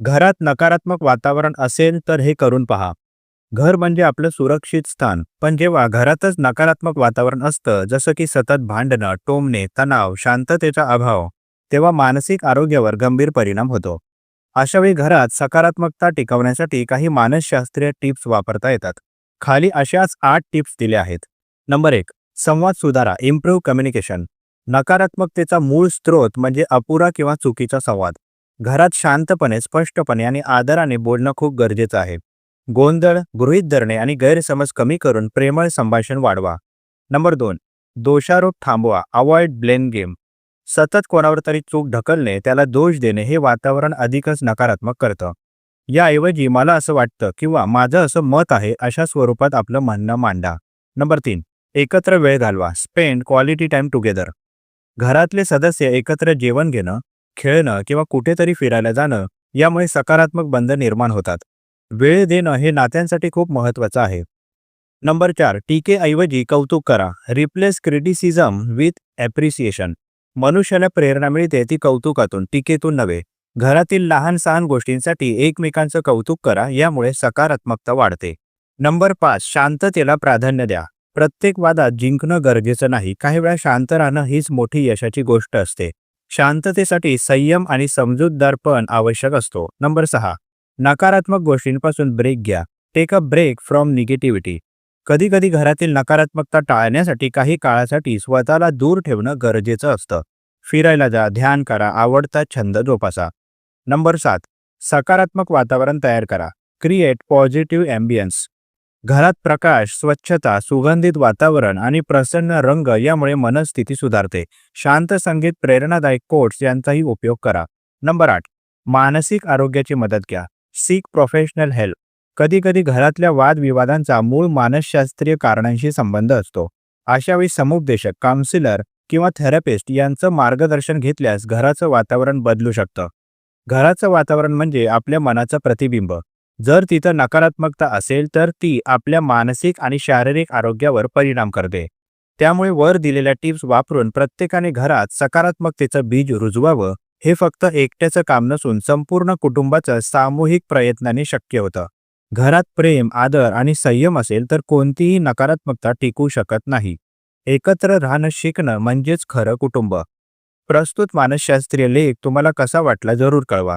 घरात नकारात्मक वातावरण असेल तर हे करून पहा. घर म्हणजे आपलं सुरक्षित स्थान. पण जेव्हा घरातच नकारात्मक वातावरण असतं जसं की सतत भांडणं टोमणे तणाव शांततेचा अभाव तेव्हा मानसिक आरोग्यावर गंभीर परिणाम होतो. अशावेळी घरात सकारात्मकता टिकवण्यासाठी काही मानसशास्त्रीय टिप्स वापरता येतात. खाली अशाच आठ टिप्स दिल्या आहेत. नंबर एक संवाद सुधारा इम्प्रूव्ह कम्युनिकेशन नकारात्मकतेचा मूळ स्रोत म्हणजे अपुरा किंवा चुकीचा संवाद. घरात शांतपणे स्पष्टपणे आणि आदराने बोलणं खूप गरजेचं आहे. गोंधळ गृहीत धरणे आणि गैरसमज कमी करून प्रेमळ संभाषण वाढवा. नंबर दोन दोषारोप थांबवा. अवॉइड ब्लेम गेम सतत कोणावर तरी चूक ढकलणे त्याला दोष देणे हे वातावरण अधिकच नकारात्मक करतं. याऐवजी मला असं वाटतं किंवा माझं असं मत आहे अशा स्वरूपात आपलं म्हणणं मांडा. नंबर तीन एकत्र वेळ घालवा. स्पेंड क्वालिटी टाइम टुगेदर घरातले सदस्य एकत्र जेवण घेणं खेळणं किंवा कुठेतरी फिरायला जाणं यामुळे सकारात्मक बंध निर्माण होतात. वेळ देणं हे नात्यांसाठी खूप महत्त्वाचं आहे. नंबर चार टीकेऐवजी कौतुक करा. रिप्लेस क्रिटिसिझम विथ ॲप्रिसिएशन मनुष्याला प्रेरणा मिळते ती कौतुकातून टीकेतून नव्हे. घरातील लहान सहान गोष्टींसाठी एकमेकांचं कौतुक करा यामुळे सकारात्मकता वाढते. नंबर पाच शांततेला प्राधान्य द्या. प्रत्येक वादात जिंकणं गरजेचं नाही. काही वेळा शांत राहणं हीच मोठी यशाची गोष्ट असते. शांततेसाठी संयम आणि समजूतदारपण आवश्यक असतो. नंबर सहा. नकारात्मक गोष्टींपासून ब्रेक घ्या. Take a break from negativity कधी कधी घरातील नकारात्मकता टाळण्यासाठी काही काळासाठी स्वतःला दूर ठेवणं गरजेचं असतं. फिरायला जा ध्यान करा आवडता छंद जोपासा. नंबर सात. सकारात्मक वातावरण तयार करा. क्रिएट पॉझिटिव्ह ॲम्बियन्स घरात प्रकाश स्वच्छता सुगंधित वातावरण आणि प्रसन्न रंग यामुळे मनस्थिती सुधारते. शांत संगीत प्रेरणादायक कोट्स यांचाही उपयोग करा. नंबर आठ. मानसिक आरोग्याची मदत घ्या. सीक प्रोफेशनल हेल्प कधीकधी घरातल्या वादविवादांचा मूळ मानसशास्त्रीय कारणांशी संबंध असतो. अशावेळी समुपदेशक काउन्सिलर किंवा थेरपिस्ट यांचं मार्गदर्शन घेतल्यास घराचं वातावरण बदलू शकतं. घराचं वातावरण म्हणजे आपल्या मनाचं प्रतिबिंब. जर तिथं नकारात्मकता असेल तर ती आपल्या मानसिक आणि शारीरिक आरोग्यावर परिणाम करते. त्यामुळे वर दिलेल्या टिप्स वापरून प्रत्येकाने घरात सकारात्मकतेचं बीज रुजवावं हे फक्त एकट्याचं काम नसून संपूर्ण कुटुंबाचं सामूहिक प्रयत्नाने शक्य होतं. घरात प्रेम आदर आणि संयम असेल तर कोणतीही नकारात्मकता टिकू शकत नाही. एकत्र राहणं शिकणं म्हणजेच खरं कुटुंब. प्रस्तुत मानसशास्त्रीय लेख तुम्हाला कसा वाटला जरूर कळवा.